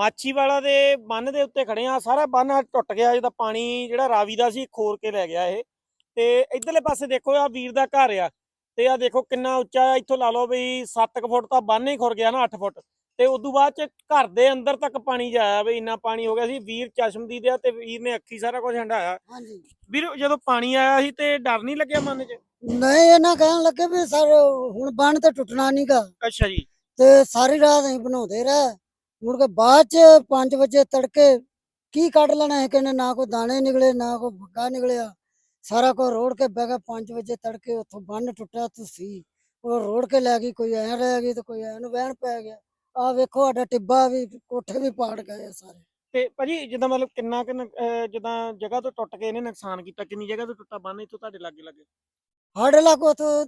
ਮਾਛੀਵਾਲਾ ਦੇ ਬੰਨ ਦੇ ਉੱਤੇ ਖੜੇ ਆ। ਸਾਰਾ ਬੰਨ ਟੁੱਟ ਗਿਆ। ਜਿਹਦਾ ਪਾਣੀ ਜਿਹੜਾ ਰਾਵੀ ਦਾ ਸੀ ਖੋਰ ਕੇ ਲੈ ਗਿਆ ਇਹ। ਤੇ ਇਧਰਲੇ ਪਾਸੇ ਦੇਖੋ ਆ ਵੀਰ ਦਾ ਘਰ ਆ। ਤੇ ਆ ਦੇਖੋ ਕਿੰਨਾ ਉੱਚਾ ਆ। ਇੱਥੋਂ ਲਾ ਲਓ ਵੀ 7 ਫੁੱਟ ਤਾਂ ਬੰਨ ਹੀ ਖੁਰ ਗਿਆ ਨਾ 8 ਫੁੱਟ। ਤੇ ਉਦੋਂ ਬਾਅਦ ਚ ਘਰ ਦੇ ਅੰਦਰ ਤੱਕ ਪਾਣੀ ਜਾਇਆ ਵੀ ਇੰਨਾ ਪਾਣੀ ਹੋ ਗਿਆ ਸੀ। ਵੀਰ ਚਸ਼ਮਦੀਦ ਆ ਤੇ ਵੀਰ ਨੇ ਅੱਖੀ ਸਾਰਾ ਕੁਝ ਹੰਡਾਇਆ ਹਾਂਜੀ। ਵੀਰ ਜਦੋਂ ਪਾਣੀ ਆਇਆ ਸੀ ਤੇ ਡਰ ਨਹੀਂ ਲੱਗਿਆ ਮਨ 'ਚ? ਨਹੀਂ ਇਹਨਾਂ ਕਹਿਣ ਲੱਗੇ ਵੀ ਸਰ ਹੁਣ ਬੰਨ ਤੇ ਟੁੱਟਣਾ ਨਹੀਂਗਾ ਅੱਛਾ ਜੀ। ਤੇ ਸਾਰੀ ਰਾਤ ਅਸੀਂ ਬਣਾਉਂਦੇ ਰਹੇ। ਮੁੜ ਕੇ ਬਾਅਦ ਚ 5 ਵਜੇ ਤੜਕੇ ਕੀ ਕੱਢ ਲੈਣਾ ਹੈ ਕਹਿੰਦੇ ਨਾ ਕੋਈ ਦਾਣੇ ਨਿਕਲੇ ਨਾ ਕੋਈ ਭੁੱਗਾ ਨਿਕਲਿਆ। ਸਾਰਾ ਕੁਝ ਰੋੜ ਕੇ ਬਹਿ ਗਿਆ 5 ਵਜੇ ਤੜਕੇ ਉੱਥੋਂ ਬੰਨ ਟੁੱਟਿਆ ਤੁਸੀਂ। ਉਹ ਰੋੜ ਕੇ ਲੈ ਗਈ ਕੋਈ ਐ ਰਹਿ ਗਈ ਤੇ ਕੋਈ ਐ ਨੂੰ ਵਹਿਣ ਪੈ ਗਿਆ। ਆ ਵੇਖੋ ਸਾਡਾ ਟਿੱਬਾ ਵੀ ਕੋਠੇ ਵੀ ਪਾੜ ਗਏ ਆ ਸਾਰੇ। ਤੇ ਭਾਜੀ ਜਿੱਦਾਂ ਮਤਲਬ ਕਿੰਨਾ ਕਿ ਜਿੱਦਾਂ ਜਗ੍ਹਾ ਤੋਂ ਟੁੱਟ ਕੇ ਇਹਨੇ ਨੁਕਸਾਨ ਕੀਤਾ ਕਿੰਨੀ ਜਗ੍ਹਾ ਤੋਂ ਟੁੱਟਾ? ਬੰਨ ਇੱਥੋਂ ਤੁਹਾਡੇ ਲਾਗੇ ਲੱਗੇ? ਸਾਡੇ ਲਾਗੋ ਤੋਂ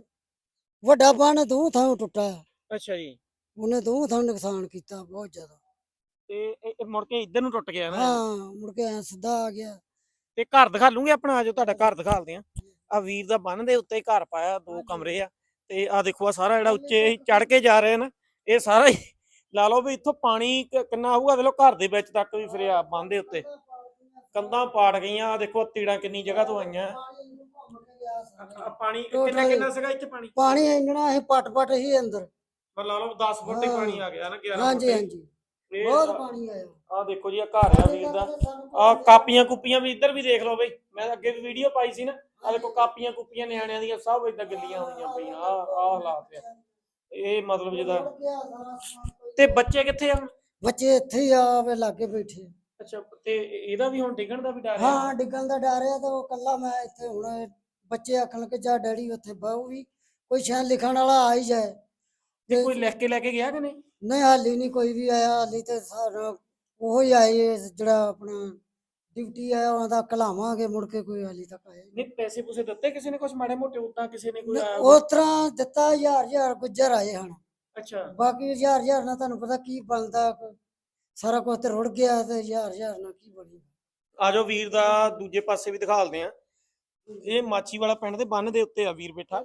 ਵੱਡਾ ਬੰਨ ਦੋ ਥਾਂ ਟੁੱਟਾ। ਅੱਛਾ ਜੀ। ਉਹਨੇ ਦੋ ਥਾਂ ਨੁਕਸਾਨ ਕੀਤਾ ਬਹੁਤ ਜ਼ਿਆਦਾ। ਤੇ ਇਹ ਇਹ ਮੁੜ ਕੇ ਇੱਧਰ ਨੂੰ ਟੁੱਟ ਗਿਆ ਨਾ। ਹਾਂ ਮੁੜ ਕੇ ਐ ਸਿੱਧਾ ਆ ਗਿਆ। ਤੇ ਘਰ ਦਿਖਾ ਲੂੰਗੇ ਆਪਣਾ ਆਜੋ ਤੁਹਾਡਾ ਘਰ ਦਿਖਾਲਦੇ ਆ ਆ ਵੀਰ ਦਾ ਬੰਨ ਦੇ ਉੱਤੇ ਘਰ ਪਾਇਆ ਦੋ ਕਮਰੇ ਆ। ਤੇ ਆ ਦੇਖੋ ਆ ਸਾਰਾ ਜਿਹੜਾ ਉੱਚੇ ਚੜ ਕੇ ਜਾ ਰਹੇ ਨਾ ਇਹ ਸਾਰਾ ਹੀ ਲਾ ਲਓ ਵੀ ਇੱਥੋਂ ਪਾਣੀ ਕ- ਕਿੰਨਾ ਆਊਗਾ ਦੇਖ ਲਓ ਘਰ ਦੇ ਵਿੱਚ ਤੱਕ ਵੀ ਫਿਰਿਆ ਬੰਨ ਦੇ ਉੱਤੇ। ਕੰਧਾਂ ਪਾੜ ਗਈਆਂ ਆਹ ਦੇਖੋ ਤੀੜਾਂ ਕਿੰਨੀ ਜਗ੍ਹਾ ਤੋਂ ਆਈਆਂ। ਪਾਣੀ ਕਿੰਨਾ ਕਿੰਨਾ ਸੀਗਾ ਇੱਥੇ ਪਾਣੀ? ਪਾਣੀ ਇੰਨਾ ਇਹ ਪਟ ਪਟ ਹੀ ਅੰਦਰ। ਪਰ ਲਾ ਲਓ 10 ਫੁੱਟ ਹਾਂ। ਪਾਣੀ ਆ ਗਿਆ ਨਾ 11 ਹਾਂਜੀ ਫੁੱਟ ਹਾਂਜੀ। ਇਹ ਬਹੁਤ ਆ- ਪਾਣੀ ਆਇਆ। ਆਹ ਦੇਖੋ ਜੀ ਆ ਘਰ ਆ ਵੀਰ ਦਾ। ਆ। ਕਾਪੀਆਂ ਕੁੱਪੀਆਂ ਵੀ ਇੱਧਰ ਵੀ ਦੇਖ ਲਓ ਬਈ। ਮੈਂ ਅੱਗੇ ਵੀ ਵੀਡੀਓ ਪਾਈ ਸੀ ਨਾ। ਆ ਦੇਖੋ ਕਾਪੀਆਂ ਕੁੱਪੀਆਂ ਨਿਆਣਿਆਂ ਦੀਆਂ ਸਭ ਇਦਾਂ ਗੱਲੀਆਂ ਹੋਈਆਂ ਪਈਆਂ। ਆ ਆ ਹਾਲਾਤ ਆ। ਇਹ ਮਤਲਬ ਜਿਹਦਾ ਤੇ ਬੱਚੇ ਕਿੱਥੇ ਆ? ਬੱਚੇ ਇੱਥੇ ਹੀ ਆਵੇ ਲਾਗੇ ਬੈਠੇ ਅੱਛਾ ਤੇ ਇਹਦਾ ਵੀ ਹੁਣ ਡਿੱਗਣ ਦਾ ਵੀ ਡਰ ਹੈ ਹਾਂ ਡਿੱਗਣ ਦਾ ਡਰ ਹੈ ਤਾਂ ਉਹ ਕੱਲਾ ਮੈਂ ਇੱਥੇ ਹੁਣ ਬੱਚੇ ਆਖਣ ਕਿ ਜਾ ਡੈਡੀ ਉੱਥੇ ਬਾਹੂ ਵੀ। ਕੋਈ ਸ਼ਾਇਦ ਲਿਖਣ ਵਾਲਾ ਆ ਹੀ ਜਾਏ। ਤੇ ਕੋਈ ਲਿਖ ਕੇ ਲੈ ਕੇ ਗਿਆ ਕਿ ਨਹੀਂ? ਨਹੀਂ ਹਾਲੀ ਨਹੀਂ ਕੋਈ ਵੀ ਆਇਆ ਹਾਲੀ ਤੇ ਸਾਰਾ ਉਹ ਹੀ ਆਏ ਜਿਹੜਾ ਆਪਣਾ ਡਿਊਟੀ ਆਇਆ ਉਹਨਾਂ ਦਾ ਕਲਾਵਾਂਗੇ ਮੁੜ ਕੇ ਕੋਈ ਹਾਲੀ ਤੱਕ ਆਇਆ ਨਹੀਂ। ਪੈਸੇ ਪੂਸੇ ਦਿੱਤੇ ਕਿਸੇ ਨੇ ਕੁਝ ਮਾੜੇ ਮੋਟੇ ਉਦਾਂ ਕਿਸੇ ਨੇ ਕੋਈ ਨਹੀਂ। ਆਇਆ ਉਸ ਤਰ੍ਹਾਂ ਦਿੱਤਾ ਹਜ਼ਾਰ ਹਜ਼ਾਰ ਗੁੱਜਰ ਆਏ ਹਨ। ਅੱਛਾ। ਬਾਕੀ ਹਜ਼ਾਰ ਹਜ਼ਾਰ ਨਾਲ ਤੁਹਾਨੂੰ ਪਤਾ ਕੀ ਬਣਦਾ ਕ- ਸਾਰਾ ਕੁਝ ਤੇ ਰੁੜ ਗਿਆ ਤੇ ਹਜ਼ਾਰ ਹਜ਼ਾਰ ਨਾਲ ਕੀ ਬਣੀ। ਆਜੋ ਵੀਰ ਦਾ ਦੂਜੇ ਪਾਸੇ ਵੀ ਦਿਖਾਲਦੇ ਆ। ਇਹ ਮਾਛੀ ਵਾਲਾ ਪਿੰਡ ਦੇ ਬੰਨ ਦੇ ਉੱਤੇ ਆ ਵੀਰ ਬੈਠਾ।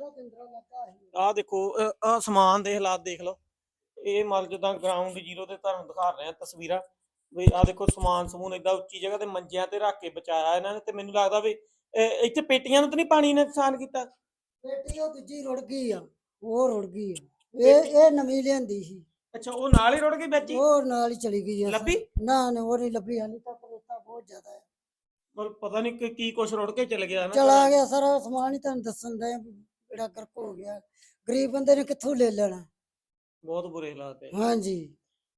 ਆਹ ਦੇਖੋ ਆਹ ਸਮਾਨ ਦੇ ਹਾਲਾਤ ਦੇਖ ਲਓ। ਇਹ ਮਲ ਜਿੱਦਾਂ ਗਰਾਊਂਡ ਜ਼ੀਰੋ ਤੇ ਤੁਹਾਨੂੰ ਦਿਖਾ ਰਹੇ ਆ ਤਸਵੀਰਾਂ। ਵੀ ਆਹ ਦੇਖੋ ਸਮਾਨ ਸਮੂਨ ਏਦਾਂ ਉੱਚੀ ਜਗ੍ਹਾ ਤੇ ਮੰਜਿਆਂ ਤੇ ਰੱਖ ਕੇ ਬਚਾਇਆ ਇਹਨਾਂ ਨੇ ਤੇ ਮੈਨੂੰ ਲੱਗਦਾ ਵੀ ਇੱਥੇ ਪੇਟੀਆਂ ਨੂੰ ਤਾਂ ਨਹੀਂ ਪਾਣੀ ਨੇ ਨੁਕਸਾਨ ਕੀਤਾ? ਬੇਟੀ ਉਹ ਦੂਜੀ ਰੁੜ ਗਈ ਆ ਉਹ ਰੁੜ ਗਈ ਆ। ਇਹ ਇਹ ਨਵੀਂ ਲਿਆਂਦੀ ਸੀ। ਅੱਛਾ ਉਹ ਨਾਲ ਹੀ ਰੁੜ ਗਈ ਵਿੱਚ? ਹੀ ਉਹ ਨਾਲ ਹੀ ਚਲੀ ਗਈ ਆ। ਲੱਭੀ? ਨਾ ਨਾ ਉਹ ਨਹੀਂ ਲੱਭੀ ਹਾਲੇ ਤੱਕ ਰੇਤਾ ਬਹੁਤ ਜ਼ਿਆਦਾ ਹੈ ਮਤਲਬ ਪਤਾ ਨਹੀਂ ਕਿ ਕੀ ਕੁਛ ਰੁੜ ਕੇ ਚਲ ਗਿਆ ਨਾ ਚਲਾ ਗਿਆ ਸਾਰਾ ਸਮਾਨ ਹੀ ਤੁਹਾਨੂੰ ਦੱਸਣ ਦਾ ਜਿਹੜਾ ਗਰਕ ਹੋ ਗਿਆ। ਗਰੀਬ ਬੰਦੇ ਨੇ ਕਿੱਥੋਂ ਲੈ ਲੈਣਾ? ਬਹੁਤ ਬੁਰੇ ਹਾਲਾਤ ਹੈ। ਹਾਂਜੀ।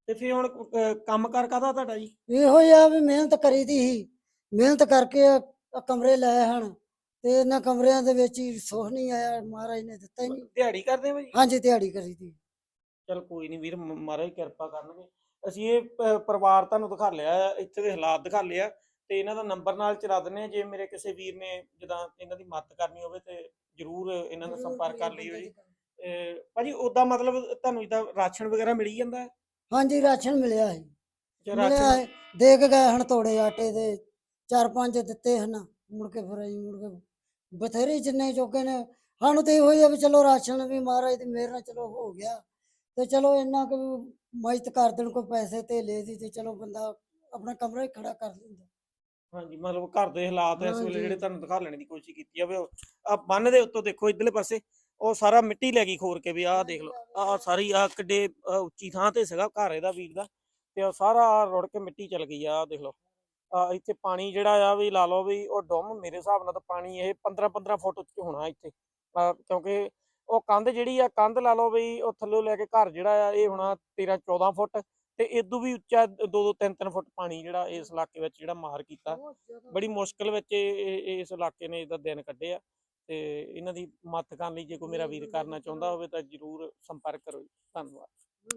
ਤੇ ਫਿਰ ਹੁਣ ਅਹ, ਕੰਮ ਕਰ ਕਾਦਾ ਤੁਹਾਡਾ ਜੀ? ਇਹੋ ਹੀ ਆ ਵੀ ਮਿਹਨਤ ਕਰੀਦੀ ਸੀ। ਮਿਹਨਤ ਕਰਕੇ ਆ ਆ ਕਮਰੇ ਲਏ ਹਨ। ਤੇ ਇਹਨਾਂ ਕਮਰਿਆਂ ਦੇ ਵਿੱਚ ਹੀ ਸੁੱਖ ਨਹੀਂ ਆਇਆ ਮਹਾਰਾਜ ਨੇ ਦਿੱਤਾ ਹੀ ਨਹੀਂ। ਦਿਹਾੜੀ ਕਰਦੇ ਹੋ ਜੀ? ਹਾਂਜੀ ਦਿਹਾੜੀ ਕਰੀਦੀ ਚਲ ਕੋਈ ਨਹੀਂ ਵੀਰ ਮ- ਮਹਾਰਾਜ ਕਿਰਪਾ ਕਰਨਗੇ। ਅਸੀਂ ਇਹ ਪ- ਪਰਿਵਾਰ ਤੁਹਾਨੂੰ ਦਿਖਾ ਲਿਆ ਇੱਥੇ ਦੇ ਹਾਲਾਤ ਦਿਖਾ ਲਿਆ। ਤੇ ਇਹਨਾਂ ਦਾ ਨੰਬਰ ਨਾਲ ਚਲਾ ਦਿੰਨੇ ਆ ਜੇ ਮੇਰੇ ਕਿਸੇ ਵੀਰ ਨੇ ਜਦਾਂ ਇਹਨਾਂ ਦੀ ਮਦਦ ਕਰਨੀ ਹੋਵੇ ਤੇ ਜਰੂਰ ਇਹਨਾਂ ਨਾਲ ਸੰਪਰਕ ਕਰ ਲਿਓ ਜੀ। ਅਹ ਭਾਜੀ ਉਦਾਂ ਮਤਲਬ ਤੁਹਾਨੂੰ ਜਿੱਦਾਂ ਰਾਸ਼ਨ ਵਗੈਰਾ ਮਿਲੀ ਜਾਂਦਾ? ਹੈ ਹਾਂਜੀ ਰਾਸ਼ਨ ਮਿਲਿਆ ਹੈ ਜਾਂ ਮਿਲਿਆ ਰਾਸ਼ਨ। ਹੈ। ਦੇ ਕੇ ਗਏ ਹਨ ਤੋੜੇ ਆਟੇ ਦੇ ਚਾਰ ਪੰਜ ਦਿੱਤੇ ਹਨ। ਮੁੜ ਕੇ ਫਿਰ ਅਸੀਂ ਮੁੜ ਕੇ ਬਥੇਰੇ ਜਿੰਨੇ ਚੋਕੇ ਨੇ। ਸਾਨੂੰ ਤੇ ਇਹੋ ਹੀ ਆ ਵੀ ਚਲੋ ਰਾਸ਼ਨ ਵੀ ਮਹਾਰਾਜ ਦੀ ਮਿਹਰ ਨਾਲ ਚਲੋ ਹੋ ਗਿਆ। ਤੇ ਚਲੋ ਇੰਨਾ ਕੁ ਮਦਦ ਕਰ ਦੇਣ ਕੋਈ ਪੈਸੇ ਤੇ ਲੈ ਦੀ ਤੇ ਚਲੋ ਬੰਦਾ ਆਪਣਾ ਕਮਰਾ ਹੀ ਖੜਾ ਕਰ ਲੈਂਦਾ ਹਾਂਜੀ ਮਤਲਬ ਘਰ ਦੇ ਹਾਲਾਤ ਇਸ ਵੇਲੇ। ਜਿਹੜੇ ਤੁਹਾਨੂੰ ਦਿਖਾ ਲੈਣ ਦੀ ਕੋਸ਼ਿਸ਼ ਕੀਤੀ ਜਾਵੇ ਆ ਬੰਨ ਦੇ ਉੱਤੋਂ ਦੇਖੋ ਇਧਰਲੇ ਪਾਸੇ ਉਹ ਸਾਰਾ ਮਿੱਟੀ ਲੈ ਗਈ ਖੋਰ ਕੇ ਵੀ ਆਹ ਦੇਖ ਲਓ ਆਹ ਸਾਰੀ ਆ ਕਿੱਡੇ ਉੱਚੀ ਥਾਂ ਤੇ ਸੀਗਾ ਘਰ ਇਹਦਾ ਵੀਰ ਦਾ ਤੇ ਉਹ ਸਾਰਾ ਰੁੜ ਕੇ ਮਿੱਟੀ ਚਲ ਗਈ ਆ ਆਹ ਦੇਖ ਲਓ। ਆ ਇੱਥੇ ਪਾਣੀ ਜਿਹੜਾ ਆ ਵੀ ਲਾ ਲਓ ਵੀ ਉਹ ਡੁੰਮ ਮੇਰੇ ਹਿਸਾਬ ਨਾਲ ਤਾਂ ਪਾਣੀ ਇਹ 15 15 ਫੁੱਟ ਉੱਚ ਹੋਣਾ ਇੱਥੇ। ਕਿਉਂਕਿ ਉਹ ਕੰਧ ਜਿਹੜੀ ਆ ਕੰਧ ਲਾ ਲਓ ਵੀ ਉਹ ਥੱਲੇ ਲੈ ਕੇ ਘਰ ਜਿਹੜਾ ਆ ਇਹ ਹੋਣਾ 13 14 ਫੁੱਟ। ਤੇ ਇਦੋਂ ਵੀ ਉੱਚਾ 2 2 3 3 ਫੁੱਟ ਪਾਣੀ ਜਿਹੜਾ ਇਸ ਇਲਾਕੇ ਵਿੱਚ ਜਿਹੜਾ ਮਾਰ ਕੀਤਾ। ਬੜੀ ਮੁਸ਼ਕਲ ਵਿੱਚ ਇਸ ਇਲਾਕੇ ਨੇ ਇਹਦਾ ਦਿਨ ਕੱਢੇ ਆ ਤੇ ਇਹਨਾਂ ਦੀ ਮਦਦ ਕਰਨ ਲਈ ਜੇ ਕੋਈ ਮੇਰਾ ਵੀਰ ਕਰਨਾ ਚਾਹੁੰਦਾ ਹੋਵੇ ਤਾਂ ਜਰੂਰ ਸੰਪਰਕ ਕਰੋ ਜੀ। ਧੰਨਵਾਦ।